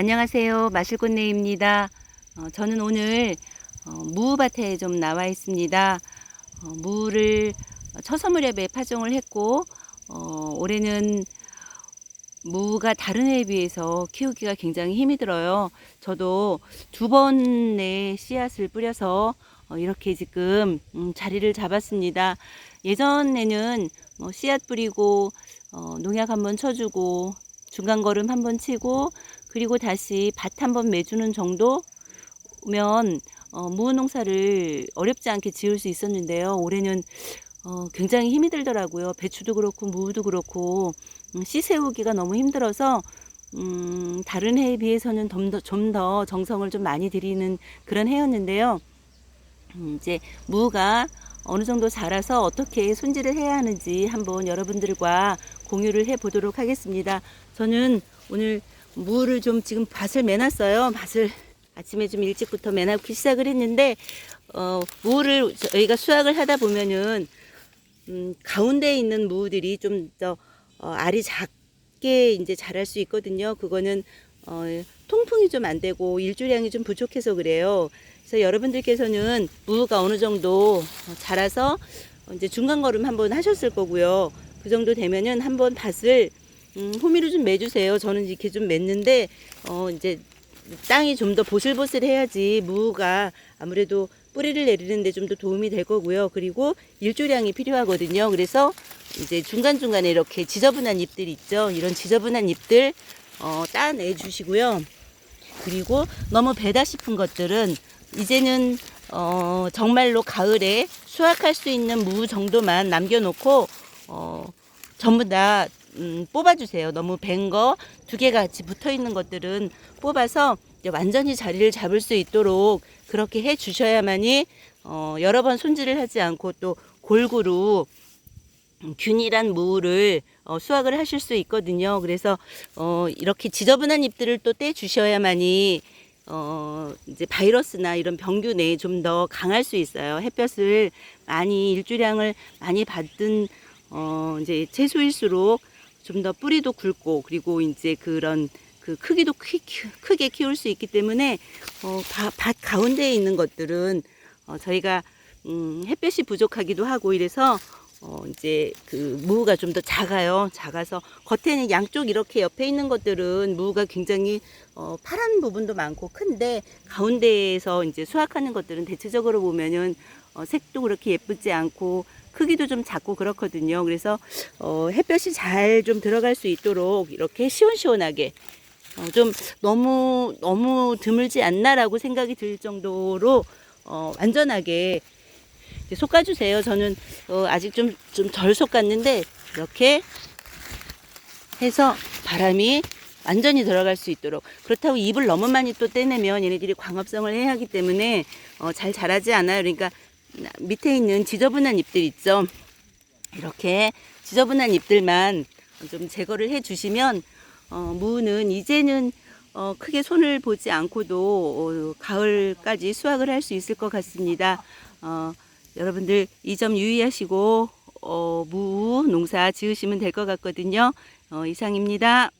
안녕하세요. 마실꽃네입니다. 어, 저는 오늘 어, 무밭에 좀 나와 있습니다. 어, 무를 처서 무렵에 파종을 했고 어, 올해는 무가 다른 해에 비해서 키우기가 굉장히 힘이 들어요. 저도 두 번의 씨앗을 뿌려서 어, 이렇게 지금 음, 자리를 잡았습니다. 예전에는 뭐 씨앗 뿌리고 어, 농약 한번 쳐주고 중간 걸음 한번 치고 그리고 다시 밭 한 번 매주는 정도면 어, 무 농사를 어렵지 않게 지을 수 있었는데요. 올해는 어, 굉장히 힘이 들더라고요. 배추도 그렇고 무도 그렇고 음, 씨 세우기가 너무 힘들어서 음, 다른 해에 비해서는 좀 더, 좀 더 정성을 좀 많이 들이는 그런 해였는데요. 음, 이제 무가 어느 정도 자라서 어떻게 손질을 해야 하는지 한번 여러분들과 공유를 해 보도록 하겠습니다. 저는 오늘 무를 좀 지금 밭을 매놨어요. 밭을 아침에 좀 일찍부터 매놓기 시작을 했는데 어, 무를 저희가 수확을 하다 보면은 음, 가운데에 있는 무들이 좀더 어, 알이 작게 이제 자랄 수 있거든요. 그거는 어, 통풍이 좀 안 되고 일조량이 좀 부족해서 그래요. 그래서 여러분들께서는 무가 어느 정도 자라서 이제 중간 걸음 한번 하셨을 거고요. 그 정도 되면은 한번 밭을 음, 호미로 좀 매주세요. 저는 이렇게 좀 맸는데 어, 이제 땅이 좀 더 보슬보슬해야지 무가 아무래도 뿌리를 내리는데 좀 더 도움이 될 거고요. 그리고 일조량이 필요하거든요. 그래서 이제 중간중간에 이렇게 지저분한 잎들 있죠. 이런 지저분한 잎들 어, 따내 주시고요. 그리고 너무 배다 싶은 것들은 이제는 어, 정말로 가을에 수확할 수 있는 무 정도만 남겨놓고 어, 전부 다 음, 뽑아주세요. 너무 밴 거 두 개가 같이 붙어 있는 것들은 뽑아서 완전히 자리를 잡을 수 있도록 그렇게 해 주셔야만이 어, 여러 번 손질을 하지 않고 또 골고루 음, 균일한 무를 어, 수확을 하실 수 있거든요. 그래서 어, 이렇게 지저분한 잎들을 또 떼 주셔야만이 어, 이제 바이러스나 이런 병균에 좀 더 강할 수 있어요. 햇볕을 많이 일주량을 많이 받은 어, 이제 채소일수록 좀 더 뿌리도 굵고 그리고 이제 그런 그 크기도 크, 크게 키울 수 있기 때문에 어, 밭, 밭 가운데에 있는 것들은 어, 저희가 음, 햇볕이 부족하기도 하고 이래서 어, 이제 그 무가 좀 더 작아요. 작아서 겉에는 양쪽 이렇게 옆에 있는 것들은 무가 굉장히 어, 파란 부분도 많고 큰데 가운데에서 이제 수확하는 것들은 대체적으로 보면은 어, 색도 그렇게 예쁘지 않고 크기도 좀 작고 그렇거든요. 그래서 어, 햇볕이 잘 좀 들어갈 수 있도록 이렇게 시원시원하게 어, 좀 너무 너무 드물지 않나라고 생각이 들 정도로 어, 완전하게 솎아주세요. 저는 어, 아직 좀 좀 덜 솎았는데 이렇게 해서 바람이 완전히 들어갈 수 있도록 그렇다고 잎을 너무 많이 또 떼내면 얘네들이 광합성을 해야 하기 때문에 어, 잘 자라지 않아요. 그러니까 밑에 있는 지저분한 잎들 있죠. 이렇게 지저분한 잎들만 좀 제거를 해 주시면 어, 무는 이제는 어, 크게 손을 보지 않고도 어, 가을까지 수확을 할 수 있을 것 같습니다. 어, 여러분들 이 점 유의하시고 어, 무 농사 지으시면 될 것 같거든요. 어, 이상입니다.